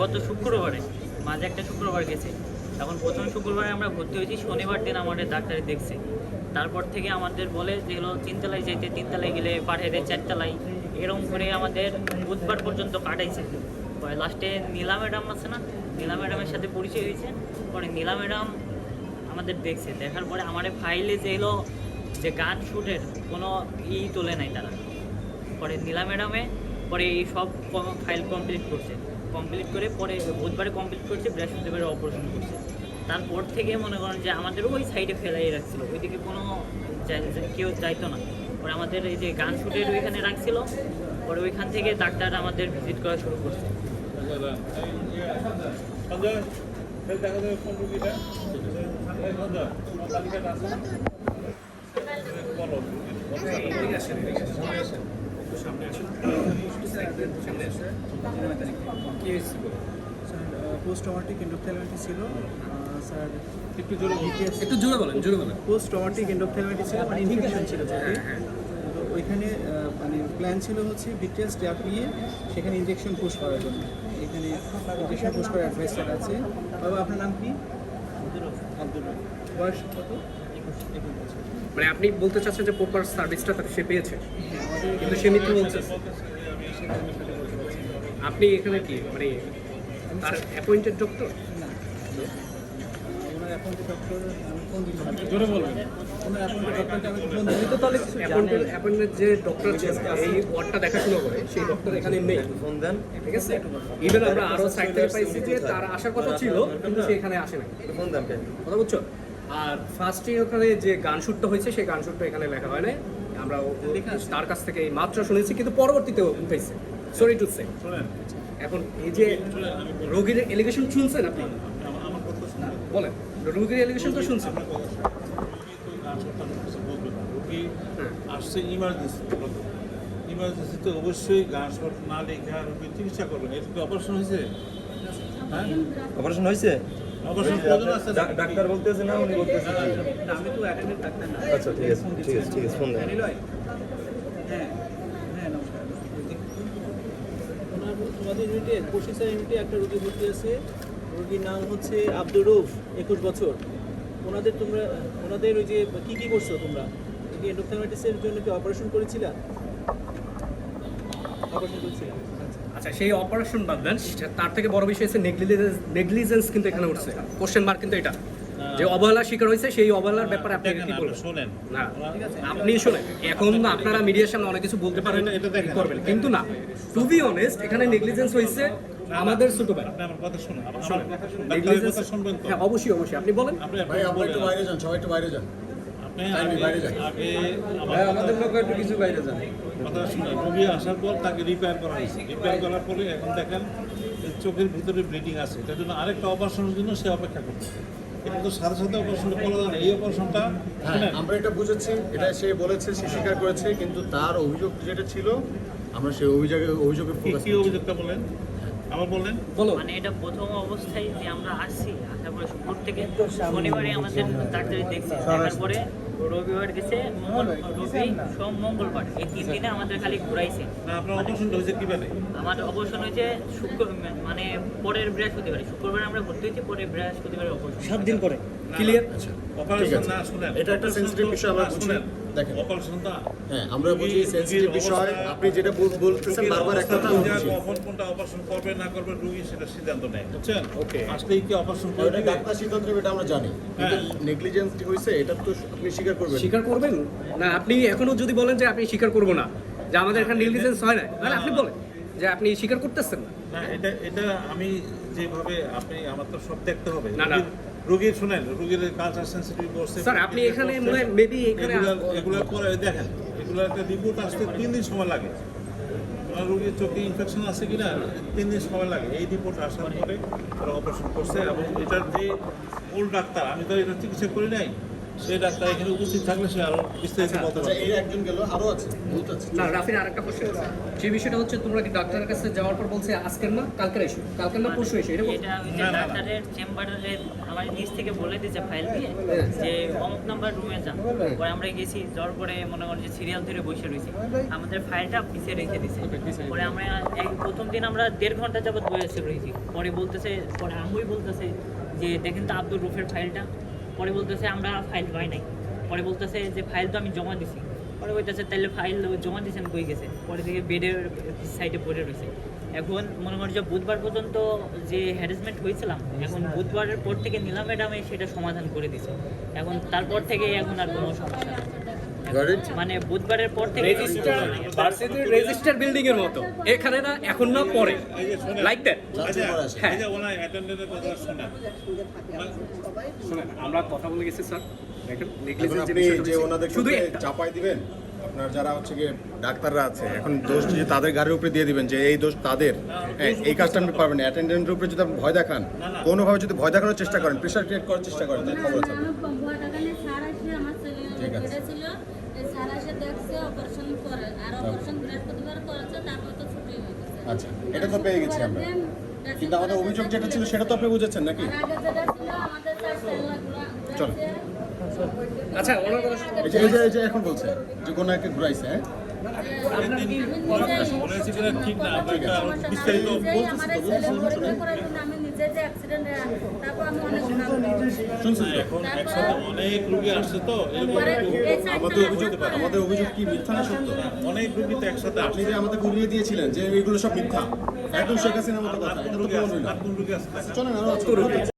গত শুক্রবারে, মাঝে একটা শুক্রবার গেছে। তখন প্রথম শুক্রবারে আমরা ভর্তি হয়েছি, শনিবার দিন আমাদের ডাক্তারে দেখছে। তারপর থেকে আমাদের বলে যে হলো তিনতলায় যেতে, তিনতলায় গেলে পাঠিয়ে দেয় চারতলায়। এরকম করে আমাদের বুধবার পর্যন্ত কাটাইছে। পরে লাস্টে নীলা ম্যাডাম আছে না, নীলা ম্যাডামের সাথে পরিচয় হয়েছে। পরে নীলা ম্যাডাম আমাদের দেখছে। দেখার পরে আমাদের ফাইলে যে এলো, যে গান শ্যুটের কোনো ই তোলে নাই তারা। পরে নীলা ম্যাডামে পরে এই সব ফাইল কমপ্লিট করছে। কমপ্লিট করে পরে বুধবারে কমপ্লিট করছে, বৃহস্পতিবারে অপারেশন করছে। তারপর থেকে মনে করেন যে আমাদেরও ওই সাইডে ফেলাই রাখছিল, ওইদিকে কোনো কেউ যাইতো না। পরে আমাদের এই যে গান শুটের ওইখানে রাখছিল, পরে ওইখান থেকে ডাক্তার আমাদের ভিজিট করা শুরু করছে। সঞ্জয় ফের দেখা যাবে কোন রুগীটা এই সঞ্জয় তোমার তালিকাটা আছে না? বলো পোস্ট ট্রমাটিক এন্ডোথেলমাইটিস ছিল। স্যার একটু জোরে। একটু জোরে বলেন জোরে বলেন। পোস্ট ট্রমাটিক এন্ডোথেলমাইটিস ছিল মানে ইনফেকশন ছিল হ্যাঁ হ্যাঁ। তো ওইখানে মানে প্ল্যান ছিল হচ্ছে ভিট্রিয়াল স্ট্যাপ নিয়ে সেখানে ইনজেকশন পুশ করার জন্য। এখানে ইনজেকশন পুশ করার অ্যাডভাইস আছে। বাবা আপনার নাম কি? আব্দুল বয়স কত? মানে আপনি বলতে চাচ্ছেন যে প্রপার সার্ভিসটা তার সে পেয়েছে? কিন্তু সে মিথ্যা বলছে। আপনি এখানে কি মানে তার অ্যাপয়েন্টেড ডক্টর না। যে এই ওয়ার্ডটা দেখাশোনা করে সেই এখানে নেই। ঠিক আছে? ইভেন আমরা আরও সাইড থেকে পাইছি যে তার আসার কথা ছিল কিন্তু সে এখানে আসে না কথা বুঝছ? আর ফার্স্টে ওখানে যে গান শুটটা হয়েছে সেই গান শুটটা এখানে লেখা হয় নাই। আমরা তার কাছ থেকে এই মাত্র শুনেছি কিন্তু পরবর্তীতে উঠেছে। সরি টু সে এখন এই যে রোগীর এলিগেশন শুনছেন আপনি? বলেন রোগীর এলিগেশন তো শুনছেন। তো হ্যাঁ। আসছে ইমার্জেন্সি ইমার্জেন্সিতে অবশ্যই গান শট না লেখা রুগী চিকিৎসা করবেন এটা কি অপারেশন হয়েছে? হ্যাঁ? অপারেশন হয়েছে? ডাক্তার বলতেছে না উনি বলতেছে কি? আমি তো ডাক্তার না। আচ্ছা ঠিক আছে ঠিক আছে ঠিক আছে ফোন দেন হ্যাঁ হ্যাঁ নমস্কার। তোমাদের ইউনিটে পঁচিশের ইউনিটে একটা রোগী ভর্তি আছে। রোগীর নাম হচ্ছে আব্দুর রুফ একুশ বছর। ওনাদের তোমরা ওনাদের ওই যে কী কী করছ তোমরা? কি এন্ডোক্রাইটিসের জন্য কি অপারেশন করেছিলা? অপারেশন করেছিলা। আচ্ছা সেই অপারেশন বাদ দেন তার থেকে বড় বিষয় হচ্ছে নেগলিজেন্স নেগলিজেন্স কিন্তু এখানে উঠছে। কোশ্চেন মার্ক কিন্তু এটা। যে অবহেলার শিকার হয়েছে সেই অবহেলার ব্যাপারে আপনি কি বলবেন? শোনেন। না আপনি শুনেন। এখন আপনারা মিডিয়ার সামনে অনেক কিছু বলতে পারেন এটা- এটা দেখেন। করবেন। কিন্তু না টু বি অনেস্ট এখানে নেগলিজেন্স হয়েছে আমাদের ছোট ভাই। আপনি আমার কথা শুনুন। আমার কথা শুনুন নেগলিজেন্স শুনবেন তো? হ্যাঁ অবশ্যই অবশ্যই। আপনি বলেন। আপনি একটু বাইরে যান সবাই একটু বাইরে যান। আমাদের লোক একটু কিছু বাইরে যান। কথা রোগী আসার পর তাকে রিপেয়ার করা হয়েছে। রিপেয়ার করার পরে এখন দেখেন চোখের ভিতরে ব্লিডিং আছে। এটার জন্য আরেকটা অপারেশনের জন্য সে অপেক্ষা করছে। এটা তো সাথে করা যায় এই অপারেশনটা হ্যাঁ আমরা এটা বুঝেছি। এটা সে বলেছে সে স্বীকার করেছে কিন্তু তার অভিযোগ যেটা ছিল আমরা সেই অভিযোগে অভিযোগে কি ফোকাস কি অভিযোগটা বলেন? আবার বলেন। বলো মানে এটা প্রথম অবস্থায় যে আমরা আসছি আসার পরে শুক্র থেকে শনিবারে আমাদের ডাক্তারি দেখছি। দেখার পরে রবিবার গেছে মঙ্গল রবি সোম মঙ্গলবার। এই তিন দিনে আমাদের খালি ঘুরাইছে। আপনার অপারেশনটা হয়েছে কীভাবে? আমার অপারেশন হয়েছে শুক্র মানে পরের বৃহস্পতিবারে। শুক্রবার আমরা ভর্তি হয়েছি পরের বৃহস্পতিবারে অপারেশন সাত দিন পরে। ক্লিয়ার অপারেশন না শুনেন। এটা একটা sensitive বিষয় আমরা শুনেন। দেখেন। হ্যাঁ আমরা বুঝি সেন্সিটিভ বিষয় আপনি যেটা বলতেছেন বারবার একটা কথা বুঝি কখন কোনটা অপারেশন করবে না করবে রোগী সেটা সিদ্ধান্ত নেয় বুঝছেন? ওকে। আসলেই কি অপারেশন করবে? ডাক্তার সিদ্ধান্ত নেবে, এটা আমরা জানি। কিন্তু নেগলিজেন্স হয়েছে এটা তো আপনি স্বীকার করবেন। স্বীকার করবেন? না আপনি এখনও যদি বলেন যে আপনি স্বীকার করব না যে আমাদের এখানে নেগলিজেন্স হয় না তাহলে আপনি বলেন যে আপনি স্বীকার করতেছেন না। না এটা এটা আমি যেভাবে আপনি আমার তো সব দেখতে হবে। না, না। রোগীর- শুনেন রোগীর কালচার সেন্সিটিভ করছে স্যার, আপনি এখানে মনে হয় maybe এখানে- এগুলো করে দেখেন এগুলো একটা রিপোর্ট আসতে তিন দিন সময় লাগে। রোগীর চোখে ইনফেকশন আছে কিনা তিন দিন সময় লাগে। এই রিপোর্ট আসার পরে তারা অপারেশন করছে এবং এটার যে মূল ডাক্তার আমি তো এটা চিকিৎসা করি নাই সেই ডাক্তার এখানে উপস্থিত থাকলে সে আরও বিস্তারিত বলতে আচ্ছা পারবে এই একজন গেল আরও আছে বহুত আছে। না রাফির আরেকটা কোশ্চেন আছে। যে বিষয়টা হচ্ছে তোমরা কি ডাক্তারের কাছে যাওয়ার পর বলছে আজকের না কালকের এসো কালকের না পরশু এসো এরকম এটা ডাক্তারের চেম্বারের আমার নিচ থেকে বলে দিয়েছে ফাইল দিয়ে হ্যাঁ। যে অমুক নাম্বার রুমে যান। পরে আমরা গেছি যাওয়ার পরে মনে করেন যে সিরিয়াল ধরে বসে রয়েছি। আমাদের ফাইলটা পিছিয়ে রেখে দিছে পরে আমরা এই প্রথম দিন আমরা দেড় ঘণ্টা যাবত বসে রয়েছি। পরে বলতেছে পরে আমুই বলতেছে যে দেখেন তো আব্দুল রুফের ফাইলটা পরে বলতেছে আমরা ফাইল পাই নাই। পরে বলতেছে যে ফাইল তো আমি জমা দিছি। পরে বলতেছে তাহলে ফাইল জমা দিয়েছেন কই গেছে? পরে থেকে বেডের সাইডে পড়ে রয়েছে এখন মনে করি যে বুধবার পর্যন্ত যে হ্যারাসমেন্ট হয়েছিলাম, এখন বুধবারের পর থেকে নিলাম ম্যাডামে সেটা সমাধান করে দিছে। এখন তারপর থেকে এখন আর কোনো সমস্যা মানে বুধবারের পর থেকে রেজিস্টার ভার্সিটির রেজিস্টার বিল্ডিং এর মতো। এখানে না এখন না পরে। লাইক দ্যাট আচ্ছা, হ্যাঁ। এই যে ওনার অ্যাটেন্ডেন্টের কথা শোনেন শুনেন আমরা কথা বলে গেছি স্যার। শুধু চাপাই দিবেন আপনার যারা হচ্ছে গিয়ে ডাক্তাররা আছে এখন দোষ যে তাদের গাড়ির উপরে দিয়ে দিবেন যে এই দোষ তাদের হ্যাঁ, এই কাজটা আপনি পারবেন না। অ্যাটেন্ডেন্টের উপরে যদি আপনি ভয় দেখান কোনোভাবে যদি ভয় দেখানোর চেষ্টা করেন প্রেশার ক্রিয়েট করার চেষ্টা করেন খবর আছে। আমার ছেলে স্যার এসে দেখছে অপারেশন করে। আর অপারেশন বৃহস্পতিবার করেছে তারপর তো ছুটি হয়ে গেছে। আচ্ছা এটা তো পেয়ে গেছি আমরা। কিন্তু আমাদের অভিযোগ যেটা ছিল সেটা তো আপনি বুঝেছেন নাকি? চলো। আচ্ছা ওনার এই যে এই যে- এখন বলছে যে কোনো একটা ঘুরাইছে হ্যাঁ? ঠিক না বিস্তারিত আমি নিজে যে অ্যাক্সিডেন্ট তারপর আমি অনেক ভালো শুনছেন তো? এখন একসাথে অনেক রুগী আসছে তো আমাদের অভিযোগ আমাদের অভিযোগ কি মিথ্যা না সত্য? অনেক রুগী তো একসাথে আপনি যে আমাদের ঘুরিয়ে দিয়েছিলেন যে এগুলো সব মিথ্যা। একদম শেখ হাসিনার মতো কথা এটা তো রুগী প্রমাণ আসছে? হইল আর কোন রুগী আসছে? চলেন আরও আছে